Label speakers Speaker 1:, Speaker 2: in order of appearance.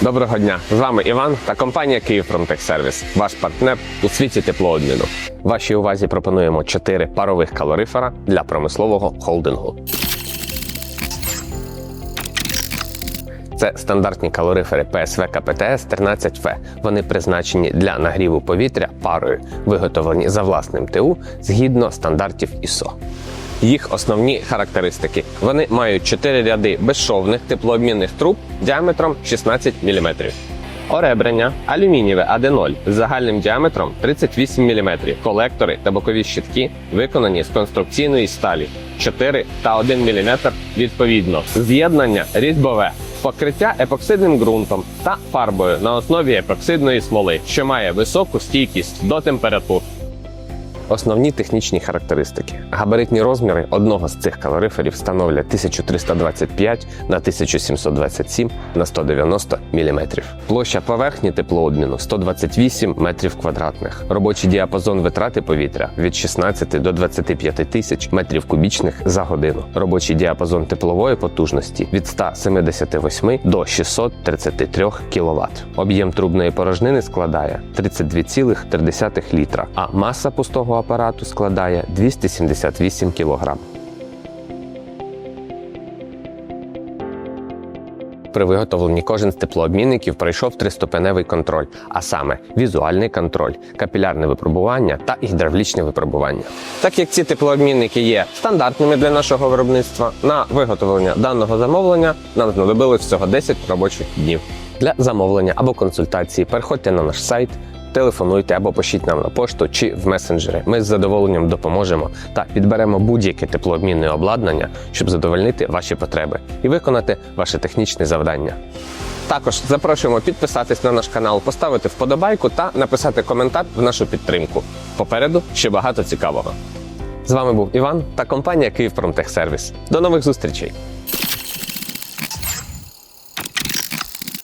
Speaker 1: Доброго дня! З вами Іван та компанія «Київпромтехсервіс», ваш партнер у світі теплообміну. Вашій увазі пропонуємо 4 парових калорифера для промислового холдингу. Це стандартні калорифери PSV КПТС 13В. Вони призначені для нагріву повітря парою, виготовлені за власним ТУ згідно стандартів ISO. Їх основні характеристики: вони мають 4 ряди безшовних теплообмінних труб діаметром 16 мм. Оребрення алюмінієве АД0 з загальним діаметром 38 мм. Колектори та бокові щитки виконані з конструкційної сталі 4 та 1 мм відповідно. З'єднання різьбове. Покриття епоксидним ґрунтом та фарбою на основі епоксидної смоли, що має високу стійкість до температур. Основні технічні характеристики. Габаритні розміри одного з цих калориферів становлять 1325 на 1727 на 190 мм. Площа поверхні теплообміну 128 метрів квадратних. Робочий діапазон витрати повітря від 16 до 25 тисяч метрів кубічних за годину. Робочий діапазон теплової потужності від 178 до 633 кВт. Об'єм трубної порожнини складає 32,3 літра, а маса пустого апарату складає 278 кг. При виготовленні кожен з теплообмінників пройшов триступеневий контроль, а саме візуальний контроль, капілярне випробування та гідравлічне випробування. Так як ці теплообмінники є стандартними для нашого виробництва, на виготовлення даного замовлення нам знадобилось всього 10 робочих днів. Для замовлення або консультації переходьте на наш сайт. Телефонуйте або пишіть нам на пошту чи в месенджери. Ми з задоволенням допоможемо та підберемо будь-яке теплообмінне обладнання, щоб задовольнити ваші потреби і виконати ваше технічне завдання. Також запрошуємо підписатись на наш канал, поставити вподобайку та написати коментар в нашу підтримку. Попереду ще багато цікавого. З вами був Іван та компанія Київпромтехсервіс. До нових зустрічей!